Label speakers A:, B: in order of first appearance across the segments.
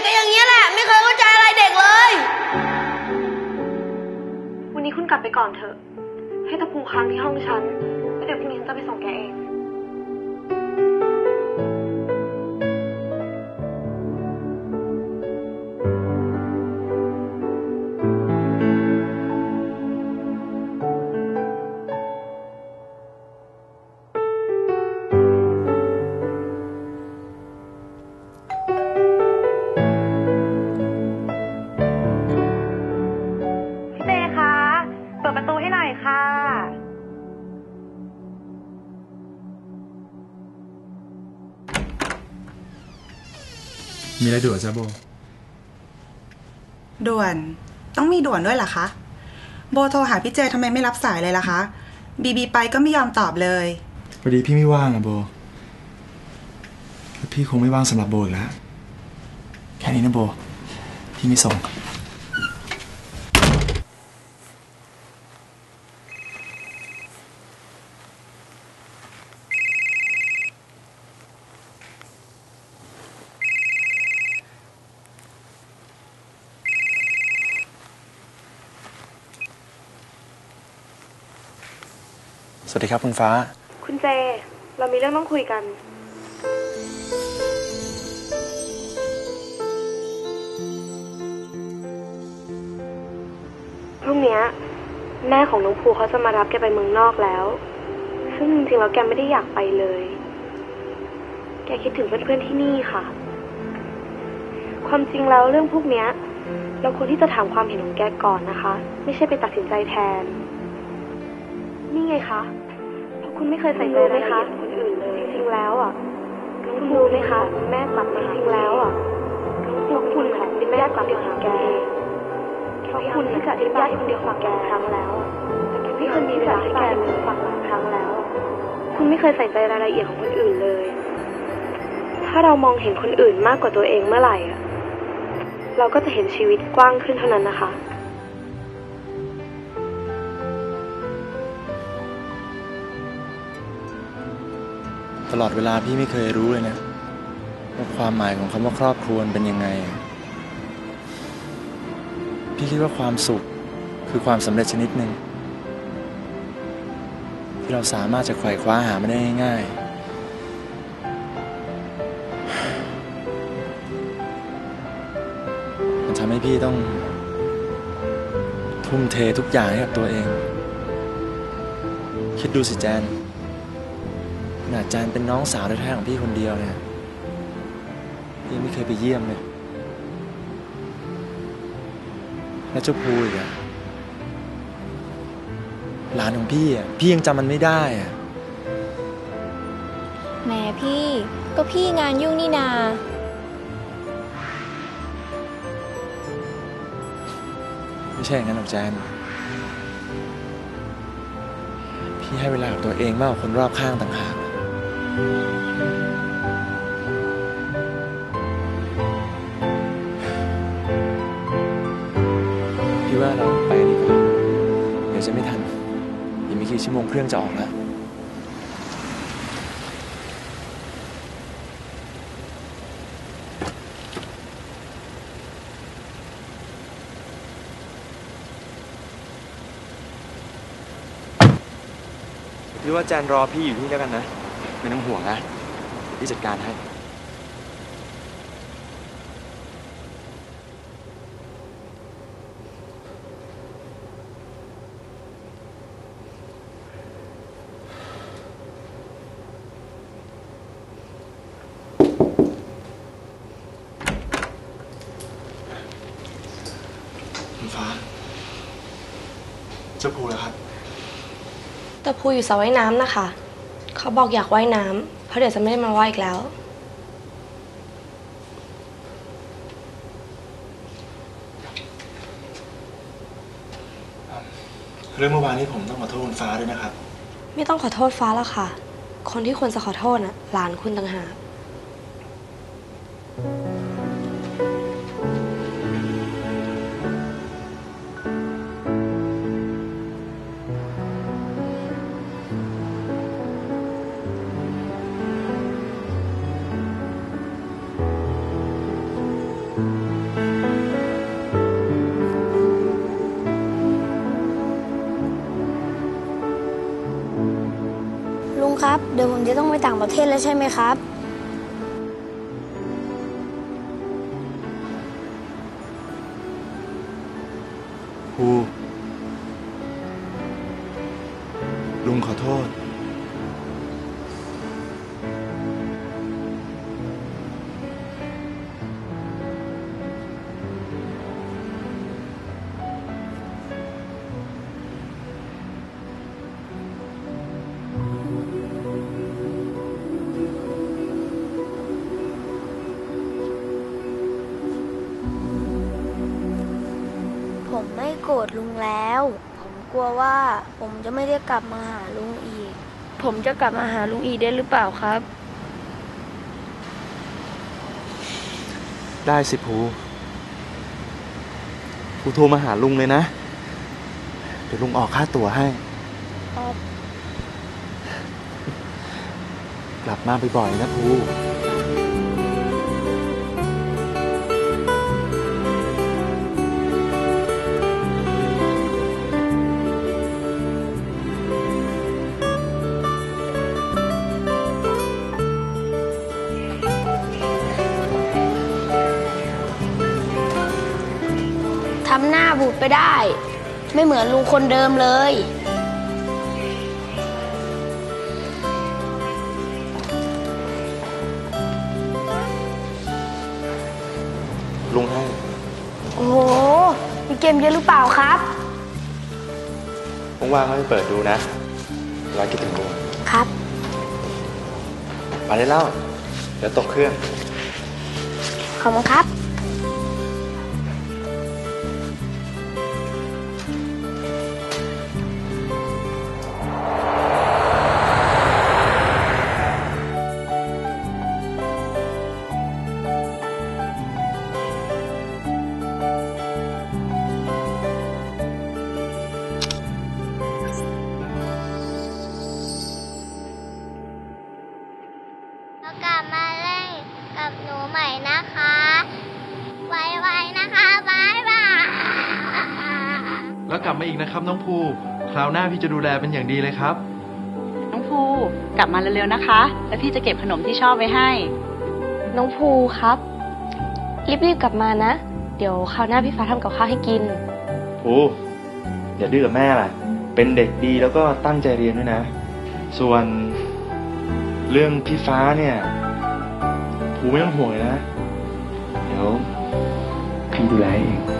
A: กก็อย่างเงี้ยแหละ ไม่เคยเข้าใจอะไรเด็กเลย
B: วันนี้คุณกลับไปก่อนเถอะ ให้ตะพูค้างที่ห้องฉันแล้วเดี๋ยวพรุ่งนี้ฉันจะไปส่งแกเอง อะ
C: ไรด่วนจ้าโบ
D: ด่วน ต้องมีด่วนด้วยเหรอคะ โบโทรหาพี่เจทำไมไม่รับสายเลยล่ะคะ บีบีไปก็ไม่ยอมตอบเลย
C: พอดีพี่ไม่ว่างอะโบแล้วพี่คงไม่ว่างสำหรับโบอีกแล้ว แค่นี้นะโบ พี่ไม่ส่ง สวัสดีครับคุณฟ้า
B: คุณเจ เรามีเรื่องต้องคุยกัน พรุ่งนี้แม่ของน้องภูเขาจะมารับแกไปเมืองนอกแล้ว ซึ่งจริงๆแล้วแกไม่ได้อยากไปเลย แกคิดถึงเพื่อนๆที่นี่ค่ะ ความจริงแล้วเรื่องพวกเนี้ย เราควรที่จะถามความเห็นของแกก่อนนะคะ ไม่ใช่ไปตัดสินใจแทน นี่ไงคะ คุณไม่เคยใส่ใจรายละเอียคนอื่นเลยจริงๆแล้วอะ คุณรู้ไหมคะ แม่กลับมาจริงๆแล้วอะพราะคุณค่ะเป็นแม่กลับมาหาแกเพราะคุณที่จะอธิบายให้คนเดียวฟังแกครั้งแล้ว แต่แกไม่เคยมีเวลาให้แกฟังหลายครั้งแล้ว คุณไม่เคยใส่ใจรายละเอียดของคนอื่นเลย ถ้าเรามองเห็นคนอื่นมากกว่าตัวเองเมื่อไหร่อะ เราก็จะเห็นชีวิตกว้างขึ้นเท่านั้นนะคะ
C: ตลอดเวลาพี่ไม่เคยรู้เลยนะ ว่าความหมายของคำว่าครอบครัวเป็นยังไง พี่คิดว่าความสุขคือความสำเร็จชนิดหนึ่งที่เราสามารถจะไขว่คว้าหามันได้ง่ายๆมันทำให้พี่ต้อง ทุ่มเททุกอย่างให้กับตัวเอง คิดดูสิแจน ขนาดแจนเป็นน้องสาวแท้ๆของพี่คนเดียวเนี่ยพี่ไม่เคยไปเยี่ยมเลยแล้วเจ้าพูอีกอะหลานของพี่อะพี่ยังจำมันไม่ได้อะ
E: แหมพี่ก็พี่งานยุ่งนี่นา
C: ไม่ใช่อย่างนั้นหรอกแจนพี่ให้เวลากับตัวเองมากกว่าคนรอบข้างต่างหาก พี่ว่าเราไปกันดีกว่าเดี๋ยวจะไม่ทันอีกไม่กี่ชั่วโมงเครื่องจะออกแล้วพี่ว่าแจนรอพี่อยู่ที่นี่แล้วกันนะ ไม่ต้องห่วงนะเดี๋ยวพี่จัดการให้คุณฟ้าเจ้าภูแล้วครับ
B: แต่พูอยู่สระว่ายน้ำนะคะ เขาบอกอยากว่ายน้ำเพราะเดี๋ยวจะไม่ได้มาว่ายอีกแล้ว
C: เรื่องเมื่อวานนี้ผมต้องขอโทษคุณฟ้าด้วยนะครับ
B: ไม่ต้องขอโทษฟ้าแล้วค่ะ คนที่ควรจะขอโทษน่ะหลานคุณต่างหาก
E: ครับ เดี๋ยวผมจะต้องไปต่างประเทศแล้วใช่ไหมครับ
C: โก
E: รธลุงแล้ว ผมกลัวว่าผมจะไม่ได้กลับมาหาลุงอีก ผมจะกลับมาหาลุงอีกได้หรือเปล่าครับ
C: ได้สิภูภูโทรมาหาลุงเลยนะ เดี๋ยวลุงออกค่าตั๋วให้
E: ครับ
C: กลับมาบ่อยๆนะภูำ
E: หน้าบูดไปได้ ไม่เหมือนลุงคนเดิมเลย
C: ลุงให้
E: โอ้โห มีเกมเยอะหรือเปล่าครับ
C: ว่างๆก็ไปเปิดดูนะร้อยคิดถึงลุง
E: ครับ
C: ไปได้แล้ว เดี๋ยวตกเครื่อง
E: ขอบคุณครับ
F: นะค
G: รับน้องภูคราวหน้าพี่จะดูแลเป็นอย่างดีเลยครับ
H: น้องภูกลับมาเร็วๆนะคะ แล้วพี่จะเก็บขนมที่ชอบไว้ให้
I: น้องภูครับ รีบๆกลับมานะ เดี๋ยวคราวหน้าพี่ฟ้าทำกับข้าวให้กิน
C: ภูอย่าดื้อกับแม่ล่ะ เป็นเด็กดีแล้วก็ตั้งใจเรียนด้วยนะ ส่วนเรื่องพี่ฟ้าเนี่ยภูไม่ต้องห่วงเลยนะ เดี๋ยวพี่ดูแลเอง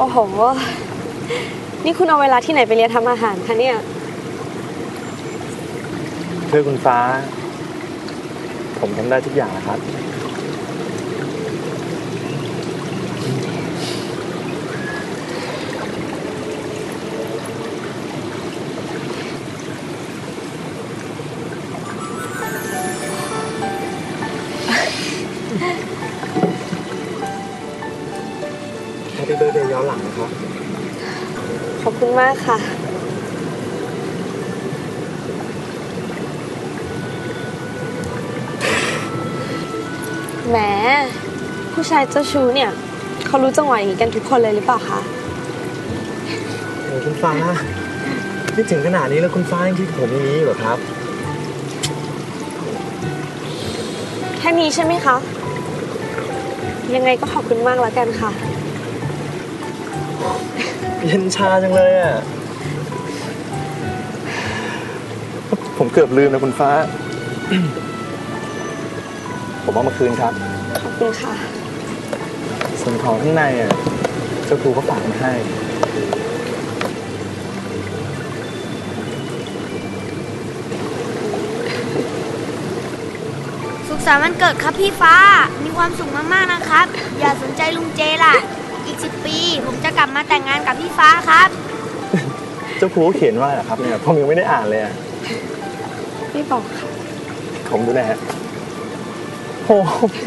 I: โอ้โห นี่คุณเอาเวลาที่ไหนไปเรียนทำอาหารคะเนี่ย
C: เพื่อคุณฟ้า ผมทำได้ทุกอย่างนะครับ ปปี้เบิร์ดเดย์ย้อนหลังนะครับ
I: ขอบคุณมากค่ะ แหม ผู้ชายเจ้าชู้เนี่ย เขารู้จังหวะอย่างนี้กันทุกคนเลยหรือเปล่าคะ
C: โอ้คุณฟ้าที่ถึงขนาดนี้แล้วคุณฟ้ายังคิดผมอย่างนี้อยู่เหรอครับ
I: แค่นี้ใช่ไหมคะ ยังไงก็ขอบคุณมากแล้วกันค่ะ
C: เย็นชาจังเลยอะ ผมเกือบลืมนะคุณฟ้า ผมเอามาคืนครับ
I: ขอบคุณค่ะ
C: ส่วนของข้างในอะ เจ้าครูก็ฝากมาให้
E: สุขสันต์วันเกิดครับพี่ฟ้า มีความสุขมาก ๆ นะครับ อย่าสนใจลุงเจล่ะ อีกสิบปี ผมจะกลับมาแต่งงานกับพี่ฟ้าครับ
C: เจ้าครูเขียนว่าเหรครับเนี่ยผมยังไม่ได้อ่านเลย
I: พี่บอกครับ
J: ผมดูหนะฮะโอ้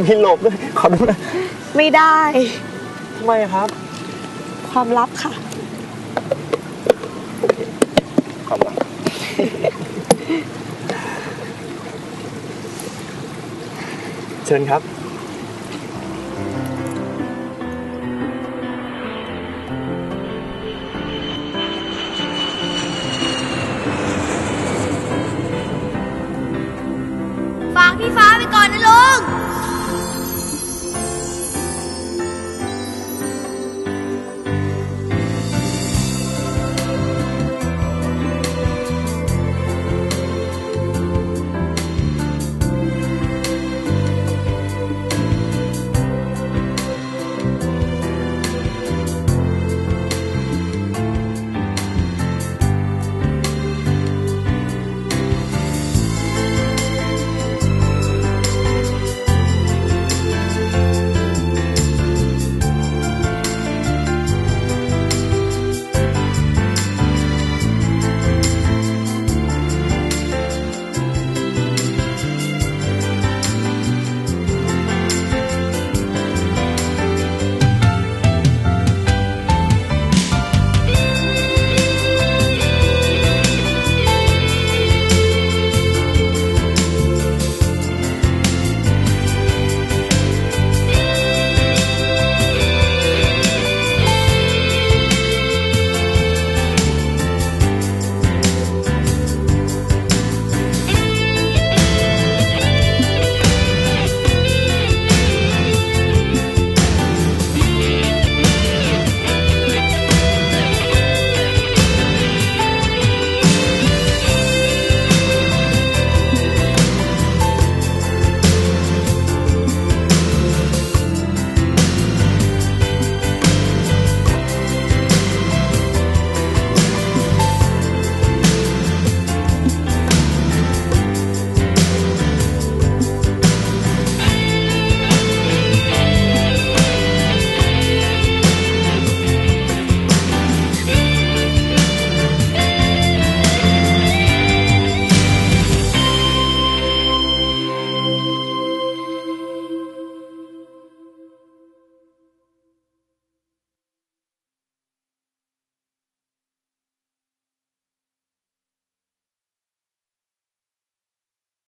J: พี่หลบด้วยขอดูหนะ
I: ไม่ได้
J: ทำไมครับ
I: ความลับค่ะ
J: ขอบคุณเชิญครับ